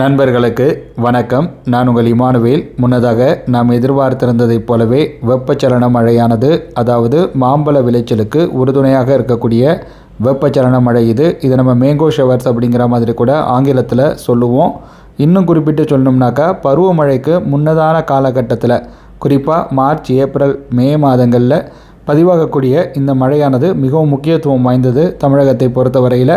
நண்பர்களுக்கு வணக்கம். நான் உங்கள் இமானுவேல். முன்னதாக நாம் எதிர்பார்த்திருந்ததைப் போலவே வெப்பச்சலன மழையானது அதாவது மாம்பழ விளைச்சலுக்கு உறுதுணையாக இருக்கக்கூடிய வெப்பச்சலன மழை இது. இது நம்ம மேங்கோ ஷவர்ஸ் அப்படிங்கிற மாதிரி கூட ஆங்கிலத்தில் சொல்லுவோம். இன்னும் குறிப்பிட்டு சொல்லணும்னாக்கா பருவமழைக்கு முன்னதான காலகட்டத்தில் குறிப்பாக மார்ச் ஏப்ரல் மே மாதங்களில் பதிவாகக்கூடிய இந்த மழையானது மிகவும் முக்கியத்துவம் வாய்ந்தது தமிழகத்தை பொறுத்தவரையில்.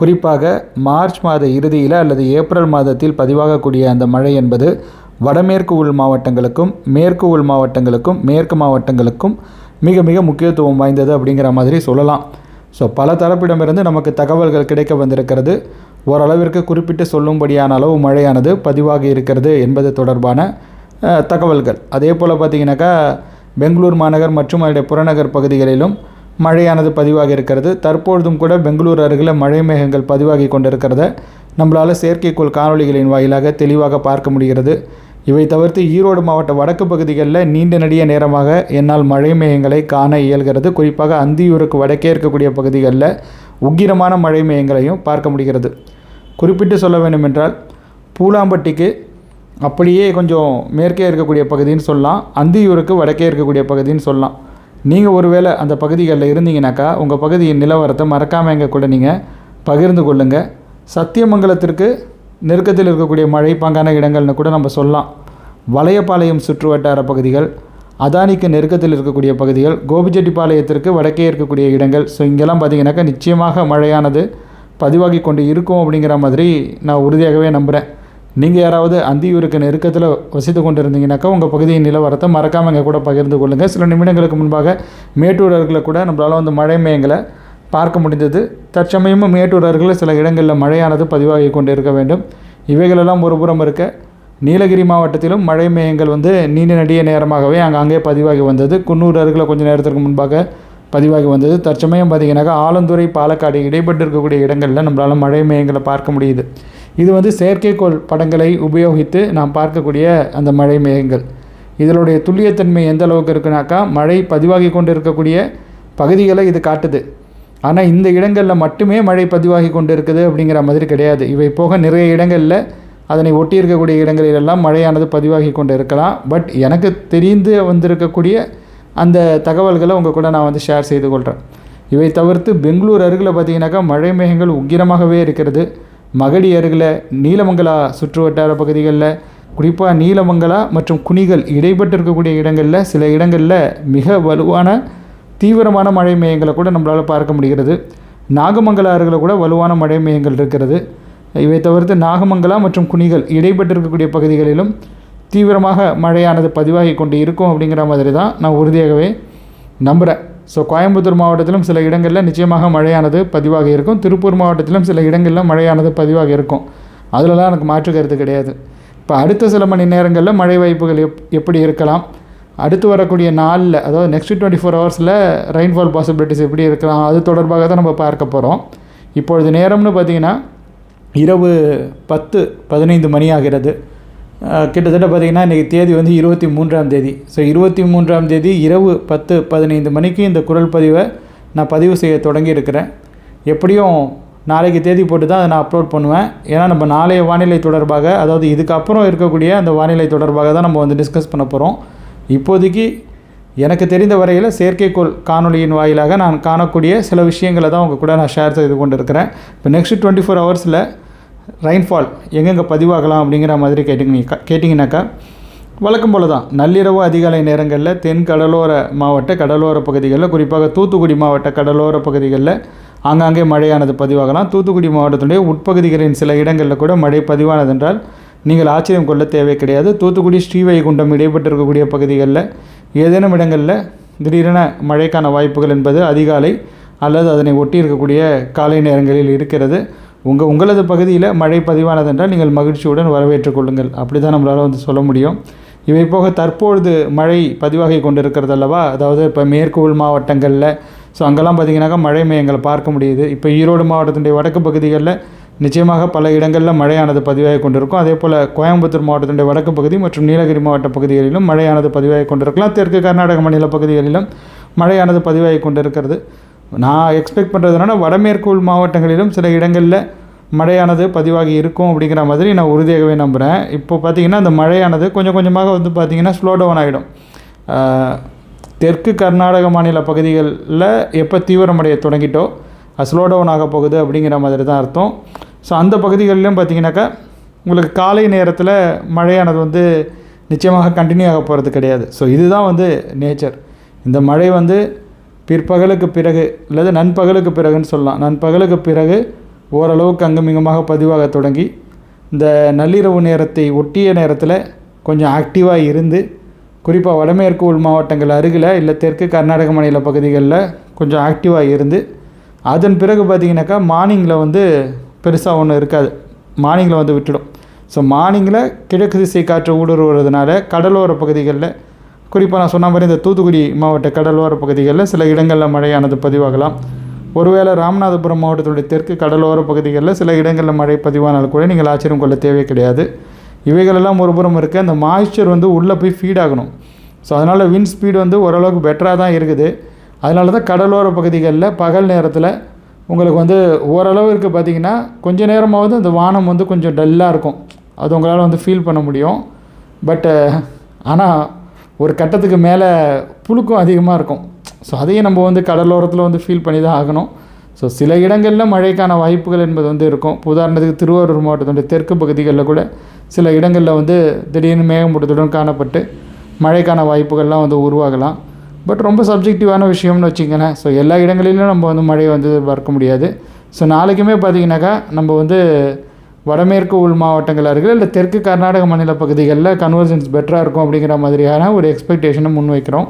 குறிப்பாக மார்ச் மாத இறுதியில் அல்லது ஏப்ரல் மாதத்தில் பதிவாகக்கூடிய அந்த மழை என்பது வடமேற்கு உள் மாவட்டங்களுக்கும் மேற்கு உள் மாவட்டங்களுக்கும் மேற்கு மாவட்டங்களுக்கும் மிக மிக முக்கியத்துவம் வாய்ந்தது அப்படிங்கிற மாதிரி சொல்லலாம். ஸோ பல தரப்பிடமிருந்து நமக்கு தகவல்கள் கிடைக்க வந்திருக்கிறது. ஓரளவிற்கு குறிப்பிட்டு சொல்லும்படியான அளவு மழையானது பதிவாகி இருக்கிறது என்பது தொடர்பான தகவல்கள். அதே போல் பார்த்தீங்கன்னாக்கா பெங்களூர் மாநகர் மற்றும் அதனுடைய புறநகர் பகுதிகளிலும் மழையானது பதிவாகி இருக்கிறது. தற்பொழுதும் கூட பெங்களூர் அருகில் மழை மேகங்கள் பதிவாகி கொண்டிருக்கிறத நம்மளால் செயற்கைக்கோள் காணொளிகளின் வாயிலாக தெளிவாக பார்க்க முடிகிறது. இவை தவிர்த்து ஈரோடு மாவட்ட வடக்கு பகுதிகளில் நீண்ட நெடிய நேரமாக என்னால் மழை மேகங்களை காண இயல்கிறது. குறிப்பாக அந்தியூருக்கு வடக்கே இருக்கக்கூடிய பகுதிகளில் உக்கிரமான மழை மேகங்களையும் பார்க்க முடிகிறது. குறிப்பிட்டு சொல்ல வேண்டுமென்றால் பூலாம்பட்டிக்கு அப்படியே கொஞ்சம் மேற்கே இருக்கக்கூடிய பகுதின்னு சொல்லலாம். அந்தியூருக்கு வடக்கே இருக்கக்கூடிய பகுதின்னு சொல்லலாம். நீங்கள் ஒருவேளை அந்த பகுதிகளில் இருந்தீங்கனாக்கா உங்கள் பகுதியின் நிலவரத்தை மறக்காமல் எங்கள் கூட நீங்கள் பகிர்ந்து கொள்ளுங்கள் சத்தியமங்கலத்திற்கு நெருக்கத்தில் இருக்கக்கூடிய மழை பங்கான இடங்கள்னு கூட நம்ம சொல்லலாம். வளையபாளையம் சுற்று வட்டார பகுதிகள் அதானிக்கு நெருக்கத்தில் இருக்கக்கூடிய பகுதிகள் கோபிச்செட்டிப்பாளையத்திற்கு வடக்கே இருக்கக்கூடிய இடங்கள். ஸோ இங்கெல்லாம் பார்த்தீங்கன்னாக்கா நிச்சயமாக மழையானது பதிவாகி கொண்டு இருக்கும் அப்படிங்கிற மாதிரி நான் உறுதியாகவே நம்புகிறேன் நீங்கள் யாராவது அந்தியூருக்கு நெருக்கத்தில் வசித்து கொண்டு இருந்தீங்கன்னாக்கா உங்கள் பகுதியின் நிலவரத்தை மறக்காமல் எங்கள் கூட பகிர்ந்து கொள்ளுங்கள் சில நிமிடங்களுக்கு முன்பாக மேட்டூர் அருகில் கூட நம்மளால் வந்து மழை மேயங்களை பார்க்க முடிந்தது. தற்சமயமும் மேட்டூர் அருகில் சில இடங்களில் மழையானது பதிவாகி கொண்டு இருக்க வேண்டும். இவைகளெல்லாம் ஒரு புறம் இருக்க நீலகிரி மாவட்டத்திலும் மழை மேயங்கள் வந்து நீண்ட நடிக நேரமாகவே அங்கங்கே பதிவாகி வந்தது. குன்னூர் அருகில் கொஞ்சம் நேரத்திற்கு முன்பாக பதிவாகி வந்தது. தற்சமயம் பார்த்தீங்கன்னாக்கா ஆலந்துறை பாலக்காடு இடைப்பட்டு இருக்கக்கூடிய இடங்களில் நம்மளால் மழை மேயங்களை பார்க்க முடியுது. இது வந்து செயற்கைக்கோள் படங்களை உபயோகித்து நாம் பார்க்கக்கூடிய அந்த மழை மேகங்கள். இதனுடைய துல்லியத்தன்மை எந்த அளவுக்கு இருக்குனாக்கா மழை பதிவாகி கொண்டு இருக்கக்கூடிய பகுதிகளை இது காட்டுது. ஆனால் இந்த இடங்களில் மட்டுமே மழை பதிவாகி கொண்டு இருக்குது அப்படிங்கிற மாதிரி கிடையாது. இவை போக நிறைய இடங்களில் அதனை ஒட்டி இருக்கக்கூடிய இடங்களிலெல்லாம் மழையானது பதிவாகி கொண்டு இருக்கலாம். பட் எனக்கு தெரிந்து வந்திருக்கக்கூடிய அந்த தகவல்களை உங்கள் கூட நான் வந்து ஷேர் செய்து கொள்கிறேன் இவை தவிர்த்து பெங்களூர் அருகில் பார்த்தீங்கன்னாக்கா மழை மேகங்கள் உக்கிரமாகவே இருக்கிறது. மகடி அருகில் நீலமங்கலா சுற்று வட்டார பகுதிகளில் குறிப்பாக நீலமங்கலா மற்றும் குணிகள் இடைப்பட்டு இருக்கக்கூடிய இடங்களில் சில இடங்களில் மிக வலுவான தீவிரமான மழை மேகங்களை கூட நம்மளால் பார்க்க முடிகிறது. நாகமங்கல அருகில் கூட வலுவான மழை மேகங்கள் இருக்கிறது. இவை தவிர்த்து நாகமங்கலா மற்றும் குணிகள் இடைப்பட்டு இருக்கக்கூடிய பகுதிகளிலும் தீவிரமாக மழையானது பதிவாகி கொண்டு இருக்கும் அப்படிங்கிற மாதிரி தான் நான் உறுதியாகவே நம்புகிறேன் ஸோ கோயம்புத்தூர் மாவட்டத்திலும் சில இடங்களில் நிச்சயமாக மழையானது பதிவாக இருக்கும். திருப்பூர் மாவட்டத்திலும் சில இடங்களில் மழையானது பதிவாக இருக்கும். அதிலலாம் எனக்கு மாற்று கருத்து கிடையாது. இப்போ அடுத்த சில மணி நேரங்களில் மழை வாய்ப்புகள் எப் எப்படி இருக்கலாம்? அடுத்து வரக்கூடிய நாளில் அதாவது நெக்ஸ்ட் டுவெண்ட்டி ஃபோர் ஹவர்ஸில் ரெயின்ஃபால் பாசிபிலிட்டிஸ் எப்படி இருக்கலாம்? அது தொடர்பாக தான் நம்ம பார்க்க போகிறோம் இப்பொழுது நேரம்னு பார்த்தீங்கன்னா இரவு பத்து பதினைந்து மணி ஆகிறது. கிட்டத்தட்ட பார்த்திங்கன்னா இன்றைக்கி தேதி வந்து இருபத்தி மூன்றாம் தேதி. ஸோ இருபத்தி மூன்றாம் தேதி இரவு பத்து பதினைந்து மணிக்கு இந்த குரல் பதிவை நான் பதிவு செய்ய தொடங்கி இருக்கிறேன். எப்படியும் நாளைக்கு தேதி போட்டு தான் அதை நான் அப்லோட் பண்ணுவேன். ஏன்னா நம்ம நாளைய வானிலை தொடர்பாக அதாவது இதுக்கப்புறம் இருக்கக்கூடிய அந்த வானிலை தொடர்பாக தான் நம்ம வந்து டிஸ்கஸ் பண்ண போகிறோம் இப்போதைக்கு எனக்கு தெரிந்த வரையில் செயற்கைக்கோள் காணொளியின் வாயிலாக நான் காணக்கூடிய சில விஷயங்களை தான் உங்கள் கூட நான் ஷேர் செய்து கொண்டு இருக்கிறேன் இப்போ நெக்ஸ்ட் டுவெண்ட்டி ஃபோர் ஹவர்ஸில் ரெயின்ஃபால் எங்கெங்கே பதிவாகலாம் அப்படிங்கிற மாதிரி கேட்டிங்க கேட்டிங்கனாக்கா வழக்கம் போல தான் நள்ளிரவு அதிகாலை நேரங்களில் தென் கடலோர மாவட்ட கடலோர பகுதிகளில் குறிப்பாக தூத்துக்குடி மாவட்ட கடலோர பகுதிகளில் ஆங்காங்கே மழையானது பதிவாகலாம். தூத்துக்குடி மாவட்டத்தினுடைய உட்பகுதிகளின் சில இடங்களில் கூட மழை பதிவானதென்றால் நீங்கள் ஆச்சரியம் கொள்ள தேவை கிடையாது. தூத்துக்குடி ஸ்ரீவைகுண்டம் இடைப்பட்டிருக்கக்கூடிய பகுதிகளில் ஏதேனும் இடங்களில் திடீரென மழைக்கான வாய்ப்புகள் என்பது அதிகாலை அல்லது அதனை ஒட்டி இருக்கக்கூடிய காலை நேரங்களில் இருக்கிறது. உங்கள் உங்களது பகுதியில் மழை பதிவானதென்றால் நீங்கள் மகிழ்ச்சியுடன் வரவேற்றுக் கொள்ளுங்கள். அப்படி தான் நம்மளால் வந்து சொல்ல முடியும். இவை போக தற்பொழுது மழை பதிவாகி கொண்டிருக்கிறது அல்லவா அதாவது இப்போ மேற்கு உள் மாவட்டங்களில் ஸோ அங்கெல்லாம் பார்த்தீங்கன்னாக்கா மழை மையங்களை பார்க்க முடியுது. இப்போ ஈரோடு மாவட்டத்தினுடைய வடக்கு பகுதிகளில் நிச்சயமாக பல இடங்களில் மழையானது பதிவாகி கொண்டிருக்கும். அதே போல் கோயம்புத்தூர் மாவட்டத்தினுடைய வடக்கு பகுதி மற்றும் நீலகிரி மாவட்ட பகுதிகளிலும் மழையானது பதிவாகி கொண்டிருக்கலாம். தெற்கு கர்நாடக மாநில பகுதிகளிலும் மழையானது பதிவாகி கொண்டிருக்கிறது. நான் எக்ஸ்பெக்ட் பண்ணுறதுனால வடமேற்கு உள் மாவட்டங்களிலும் சில இடங்களில் மழையானது பதிவாகி இருக்கும் அப்படிங்கிற மாதிரி நான் உறுதியாகவே நம்புகிறேன் இப்போ பார்த்திங்கன்னா அந்த மழையானது கொஞ்சம் கொஞ்சமாக வந்து பார்த்திங்கன்னா ஸ்லோ டவுன் ஆகிடும் தெற்கு கர்நாடக மாநில பகுதிகளில் எப்போ தீவிரமடைய தொடங்கிட்டோ அது ஸ்லோ டவுன் ஆக போகுது அப்படிங்கிற மாதிரி தான் அர்த்தம். ஸோ அந்த பகுதிகளிலும் பார்த்திங்கனாக்கா உங்களுக்கு காலை நேரத்தில் மழையானது வந்து நிச்சயமாக கண்டினியூ ஆக போகிறது கிடையாது. ஸோ இதுதான் வந்து நேச்சர் இந்த மழை வந்து பிற்பகலுக்கு பிறகு அல்லது நண்பகலுக்கு பிறகுன்னு சொல்லலாம். நண்பகலுக்கு பிறகு ஓரளவுக்கு அங்குமிங்கமாக பதிவாக தொடங்கி இந்த நள்ளிரவு நேரத்தை ஒட்டிய நேரத்தில் கொஞ்சம் ஆக்டிவாக இருந்து குறிப்பாக வடமேற்கு உள் மாவட்டங்கள் அருகில் இல்லை தெற்கு கர்நாடக மாநில பகுதிகளில் கொஞ்சம் ஆக்டிவாக இருந்து அதன் பிறகு பார்த்திங்கனாக்கா மார்னிங்கில் வந்து பெருசாக ஒன்றும் இருக்காது. மார்னிங்கில் வந்து விட்டுடும். ஸோ மார்னிங்கில் கிழக்கு திசை காற்று ஊடுருவுறதுனால கடலோர பகுதிகளில் குறிப்பாக நான் சொன்ன மாதிரி இந்த தூத்துக்குடி மாவட்ட கடலோர பகுதிகளில் சில இடங்களில் மழையானது பதிவாகலாம். ஒருவேளை ராமநாதபுரம் மாவட்டத்துடைய தெற்கு கடலோர பகுதிகளில் சில இடங்களில் மழை பதிவானால் கூட நீங்கள் ஆச்சரியம் கொள்ள தேவை கிடையாது. இவைகளெல்லாம் ஒருபுறம் இருக்க அந்த மாய்ஸ்சர் வந்து உள்ளே போய் ஃபீட் ஆகணும். ஸோ அதனால் வின் ஸ்பீடு வந்து ஓரளவுக்கு பெட்டராக தான் இருக்குது. அதனால தான் கடலோர பகுதிகளில் பகல் நேரத்தில் உங்களுக்கு வந்து ஓரளவுக்கு பார்த்திங்கன்னா கொஞ்ச நேரமாவது அந்த வானம் வந்து கொஞ்சம் டல்லாக இருக்கும். அது உங்களால் வந்து ஃபீல் பண்ண முடியும். பட்டு ஆனால் ஒரு கட்டத்துக்கு மேலே புழுக்கம் அதிகமாக இருக்கும். ஸோ அதையும் நம்ம வந்து கடலோரத்தில் வந்து ஃபீல் பண்ணி தான் ஆகணும். ஸோ சில இடங்களில் மழைக்கான வாய்ப்புகள் என்பது வந்து இருக்கும். உதாரணத்துக்கு திருவாரூர் மாவட்டத்துடைய தெற்கு பகுதிகளில் கூட சில இடங்களில் வந்து திடீர்னு மேகமூட்டத்துடன் காணப்பட்டு மழைக்கான வாய்ப்புகள்லாம் வந்து உருவாகலாம். பட் ரொம்ப சப்ஜெக்டிவான விஷயம்னு வச்சுக்கங்களேன். ஸோ எல்லா இடங்களிலும் நம்ம வந்து மழையை வந்து பார்க்க முடியாது. ஸோ நாளைக்குமே பார்த்தீங்கன்னாக்கா நம்ம வந்து வடமேற்கு உள் மாவட்டங்கள் அருகில் இல்லை தெற்கு கர்நாடக மாநில பகுதிகளில் கன்வர்ஜன்ஸ் பெட்டராக இருக்கும் அப்படிங்கிற மாதிரியான ஒரு எக்ஸ்பெக்டேஷனை முன்வைக்கிறோம்.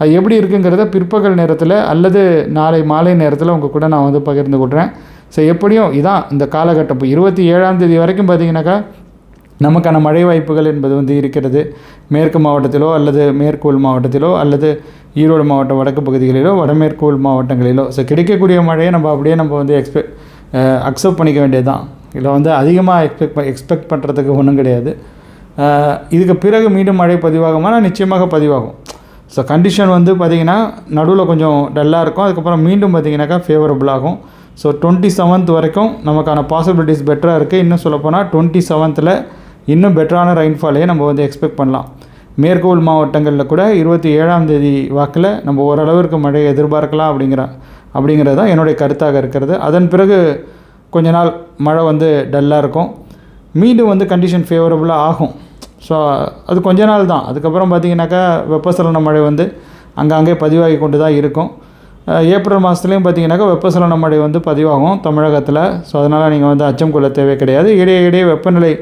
அது எப்படி இருக்குங்கிறத பிற்பகல் நேரத்தில் அல்லது நாளை மாலை நேரத்தில் உங்கள் கூட நான் வந்து பகிர்ந்து கொள்கிறேன் ஸோ எப்படியும் இதான் இந்த காலகட்டம். இப்போ இருபத்தி ஏழாம் தேதி வரைக்கும் பார்த்தீங்கன்னாக்கா நமக்கான மழை வாய்ப்புகள் என்பது வந்து இருக்கிறது. மேற்கு மாவட்டத்திலோ அல்லது மேற்கு உள் மாவட்டத்திலோ அல்லது ஈரோடு மாவட்ட வடக்கு பகுதிகளிலோ வடமேற்கு உள் மாவட்டங்களிலோ. ஸோ கிடைக்கக்கூடிய மழையை நம்ம அப்படியே நம்ம வந்து எக்ஸ்பெக்ட் அக்செப்ட் பண்ணிக்க வேண்டியது தான் இதில் வந்து அதிகமாக எக்ஸ்பெக்ட் எக்ஸ்பெக்ட் பண்ணுறதுக்கு ஒன்றும் கிடையாது. இதுக்கு பிறகு மீண்டும் மழை பதிவாகுமானா நிச்சயமாக பதிவாகும். ஸோ கண்டிஷன் வந்து பார்த்திங்கன்னா நடுவில் கொஞ்சம் டல்லாக இருக்கும். அதுக்கப்புறம் மீண்டும் பார்த்திங்கனாக்கா ஃபேவரபுளாகும் ஸோ டுவெண்ட்டி செவன்த் வரைக்கும் நமக்கான பாசிபிலிட்டிஸ் பெட்டராக இருக்குது இன்னும் சொல்லப்போனால் டுவெண்ட்டி செவன்த்தில் இன்னும் பெட்டரான ரெயின்ஃபாலையே நம்ம வந்து எக்ஸ்பெக்ட் பண்ணலாம். மேற்கோள் மாவட்டங்களில் கூட இருபத்தி ஏழாம் தேதி வாக்கில் நம்ம ஓரளவிற்கு மழையை எதிர்பார்க்கலாம் அப்படிங்கிற அப்படிங்கிறது தான் என்னுடைய கருத்தாக இருக்கிறது. அதன் பிறகு கொஞ்ச நாள் மழை வந்து டல்லாக இருக்கும். மீண்டும் வந்து கண்டிஷன் ஃபேவரபுளாக ஆகும். ஸோ அது கொஞ்ச நாள் தான். அதுக்கப்புறம் பார்த்தீங்கன்னாக்கா வெப்பசலன மழை வந்து அங்கங்கே பதிவாகி கொண்டு தான் இருக்கும். ஏப்ரல் மாதத்துலேயும் பார்த்தீங்கன்னாக்கா வெப்பசலன மழை வந்து பதிவாகும் தமிழகத்தில். ஸோ அதனால் நீங்கள் வந்து அச்சம் கொள்ள தேவை கிடையாது. இடையே இடையே வெப்பநிலை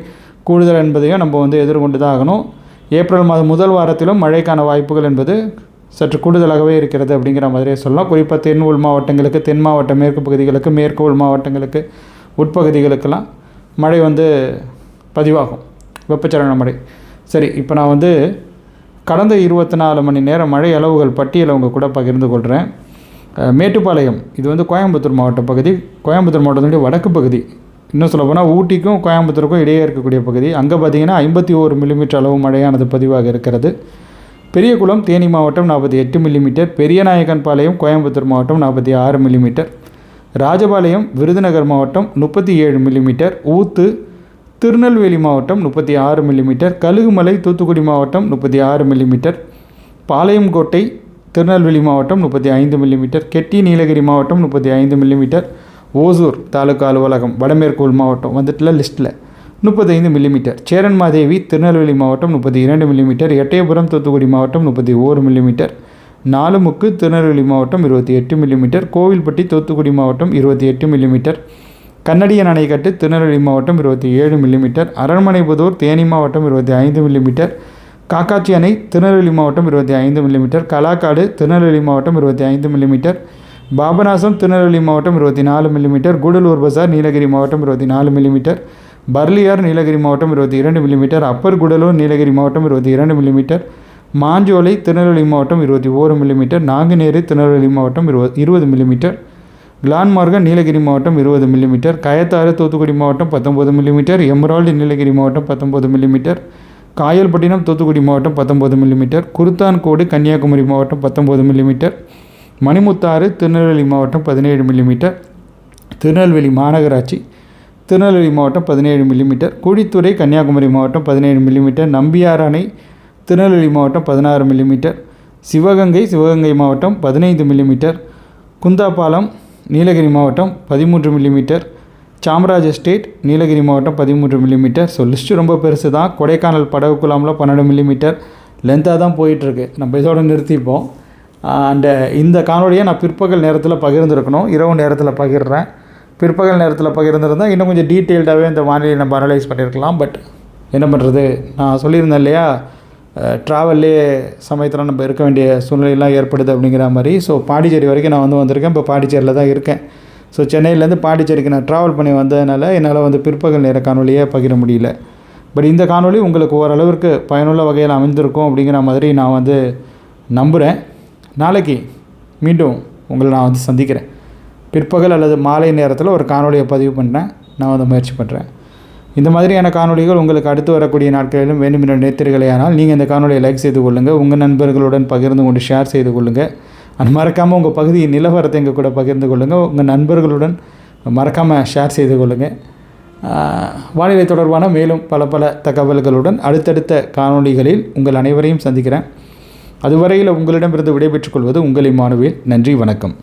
கூடுதல் என்பதையும் நம்ம வந்து எதிர்கொண்டு தான் ஆகணும். ஏப்ரல் மாதம் முதல் வாரத்திலும் மழைக்கான வாய்ப்புகள் என்பது சற்று கூடுதலாகவே இருக்கிறது அப்படிங்கிற மாதிரியே சொல்லலாம். குறிப்பாக தென் உள் மாவட்டங்களுக்கு தென் மாவட்ட மேற்கு பகுதிகளுக்கு மேற்கு உள் மாவட்டங்களுக்கு உட்பகுதிகளுக்கெல்லாம் மழை வந்து பதிவாகும். வெப்பச்சலன மழை. சரி இப்போ நான் வந்து கடந்த இருபத்தி நாலு மணி நேரம் மழை அளவுகள் பட்டியலை உங்கள் கூட பகிர்ந்து கொள்கிறேன் மேட்டுப்பாளையம். இது வந்து கோயம்புத்தூர் மாவட்ட பகுதி. கோயம்புத்தூர் மாவட்டத்தினுடைய வடக்கு பகுதி. இன்னும் சொல்லப்போனால் ஊட்டிக்கும் கோயம்புத்தூருக்கும் இடையே இருக்கக்கூடிய பகுதி. அங்கே பார்த்தீங்கன்னா ஐம்பத்தி ஓரு மில்லிமீட்டர் அளவு மழையானது பதிவாக இருக்கிறது. பெரியகுளம் தேனி மாவட்டம் நாற்பத்தி எட்டு மில்லிமீட்டர் பெரியநாயக்கன்பாளையம் கோயம்புத்தூர் மாவட்டம் நாற்பத்தி ஆறு மில்லிமீட்டர் ராஜபாளையம் விருதுநகர் மாவட்டம் முப்பத்தி ஏழு மில்லிமீட்டர் ஊத்து திருநெல்வேலி மாவட்டம் முப்பத்தி ஆறு மில்லிமீட்டர் கழுகுமலை தூத்துக்குடி மாவட்டம் முப்பத்தி ஆறு மில்லிமீட்டர் பாளையங்கோட்டை திருநெல்வேலி மாவட்டம் முப்பத்தி ஐந்து மில்லிமீட்டர் கெட்டி நீலகிரி மாவட்டம் முப்பத்தி ஐந்து மில்லிமீட்டர் ஓசூர் தாலுகா அலுவலகம் வடமேற்கு மாவட்டம். வந்துட்டுல லிஸ்ட்டில் முப்பத்தைந்து மில்லிமீட்டர் சேரன்மாதேவி திருநெல்வேலி மாவட்டம் முப்பத்தி இரண்டு மில்லிமீட்டர் எட்டயபுரம் தூத்துக்குடி மாவட்டம் முப்பத்தி ஓரு மில்லிமீட்டர் நாலுமுக்கு திருநெல்வேலி மாவட்டம் இருபத்தி எட்டு மில்லிமீட்டர் கோவில்பட்டி தூத்துக்குடி மாவட்டம் இருபத்தி எட்டு மில்லிமீட்டர் அணை அணைக்கட்டு திருநெல்வேலி மாவட்டம் இருபத்தி ஏழு மில்லிமீட்டர் அரண்மனைபுதூர் தேனி மாவட்டம் இருபத்தி ஐந்து மில்லிமீட்டர் காக்காட்சி அணை திருநெல்வேலி மாவட்டம் இருபத்தி ஐந்து மில்லிமீட்டர் கலாக்காடு திருநெல்வேலி மாவட்டம் இருபத்தி ஐந்து மில்லிமீட்டர் பாபநாசம் திருநெல்வேலி மாவட்டம் இருபத்தி நாலு மில்லிமீட்டர் கூடலூர் பசார் நீலகிரி மாவட்டம் இருபத்தி நாலு மில்லிமீட்டர் பர்லியார் நீலகிரி மாவட்டம் இருபத்தி இரண்டு மில்லிமீட்டர் அப்பர் குடலூர் நீலகிரி மாவட்டம் இருபத்தி இரண்டு மில்லிமீட்டர் மாஞ்சோலை திருநெல்வேலி மாவட்டம் இருபத்தி ஓரு மில்லிமீட்டர் நாங்குநேரி திருநெல்வேலி மாவட்டம் இருபது இருபது மில்லிமீட்டர் கிளான்மார்கன் நீலகிரி மாவட்டம் இருபது மில்லிமீட்டர் கயத்தாறு தூத்துக்குடி மாவட்டம் பத்தொம்பது மில்லிமீட்டர் எமரால்டு நீலகிரி மாவட்டம் பத்தொம்பது மில்லிமீட்டர் காயல்பட்டினம் தூத்துக்குடி மாவட்டம் பத்தொம்பது மில்லிமீட்டர் குருத்தான்கோடு கன்னியாகுமரி மாவட்டம் பத்தொம்பது மில்லிமீட்டர் மணிமுத்தாறு திருநெல்வேலி மாவட்டம் பதினேழு மில்லிமீட்டர் திருநெல்வேலி மாநகராட்சி திருநெல்வேலி மாவட்டம் பதினேழு மில்லிமீட்டர் கூடித்துறை கன்னியாகுமரி மாவட்டம் பதினேழு மில்லிமீட்டர் நம்பியார் அணை திருநெல்வேலி மாவட்டம் பதினாறு மில்லிமீட்டர் சிவகங்கை சிவகங்கை மாவட்டம் பதினைந்து மில்லிமீட்டர் குந்தாபாலம் நீலகிரி மாவட்டம் பதிமூன்று மில்லிமீட்டர் சாம்ராஜ் எஸ்டேட் நீலகிரி மாவட்டம் பதிமூன்று மில்லிமீட்டர் ஸோ லிஸ்ட்டு ரொம்ப பெருசு தான் கொடைக்கானல் படகு குழாமில் பன்னெண்டு மில்லிமீட்டர் லென்த்தாக தான் போயிட்டுருக்கு. நம்ம இதோட நிறுத்திப்போம். அண்டு இந்த காணொலியை நான் பிற்பகல் நேரத்தில் பகிர்ந்துருக்கணும். இரவு நேரத்தில் பகிர்றேன். பிற்பகல் நேரத்தில் பகிர்ந்திருந்தால் இன்னும் கொஞ்சம் டீட்டெயில்டாகவே இந்த வானிலை நம்ம அனலைஸ் பண்ணியிருக்கலாம் பட் என்ன பண்ணுறது நான் சொல்லியிருந்தேன் இல்லையா? ட்ராவல்லே சமயத்தில் நம்ம இருக்க வேண்டிய சூழ்நிலையெல்லாம் ஏற்படுது அப்படிங்கிற மாதிரி. ஸோ பாண்டிச்சேரி வரைக்கும் நான் வந்து வந்திருக்கேன். இப்போ பாண்டிச்சேரியில் தான் இருக்கேன். ஸோ சென்னையிலேருந்து பாண்டிச்சேரிக்கு நான் ட்ராவல் பண்ணி வந்ததுனால என்னால் வந்து பிற்பகல் நேர காணொலியை பகிர முடியல. பட் இந்த காணொளி உங்களுக்கு ஓரளவிற்கு பயனுள்ள வகையில் அமைந்திருக்கும் அப்படிங்கிற மாதிரி நான் வந்து நம்புகிறேன் நாளைக்கு மீண்டும் உங்களை நான் வந்து சந்திக்கிறேன். பிற்பகல் அல்லது மாலை நேரத்தில் ஒரு காணொலியை பதிவு பண்ண நான் வந்து முயற்சி பண்ணுறேன் இந்த மாதிரியான காணொளிகள் உங்களுக்கு அடுத்து வரக்கூடிய நாட்களிலும் வேண்டுமென்ற என்ற நேர்த்திர்களேயானால் நீங்கள் இந்த காணொலியை லைக் செய்து கொள்ளுங்கள் உங்கள் நண்பர்களுடன் பகிர்ந்து கொண்டு ஷேர் செய்து கொள்ளுங்கள் அது மறக்காமல் உங்கள் பகுதியின் நிலவரத்தை எங்கள் கூட பகிர்ந்து கொள்ளுங்கள் உங்கள் நண்பர்களுடன் மறக்காமல் ஷேர் செய்து கொள்ளுங்கள் வானிலை தொடர்பான மேலும் பல பல தகவல்களுடன் அடுத்தடுத்த காணொளிகளில் உங்கள் அனைவரையும் சந்திக்கிறேன். அதுவரையில் உங்களிடமிருந்து விடைபெற்றுக் கொள்வது உங்கள் இமானுவேல் நன்றி வணக்கம்.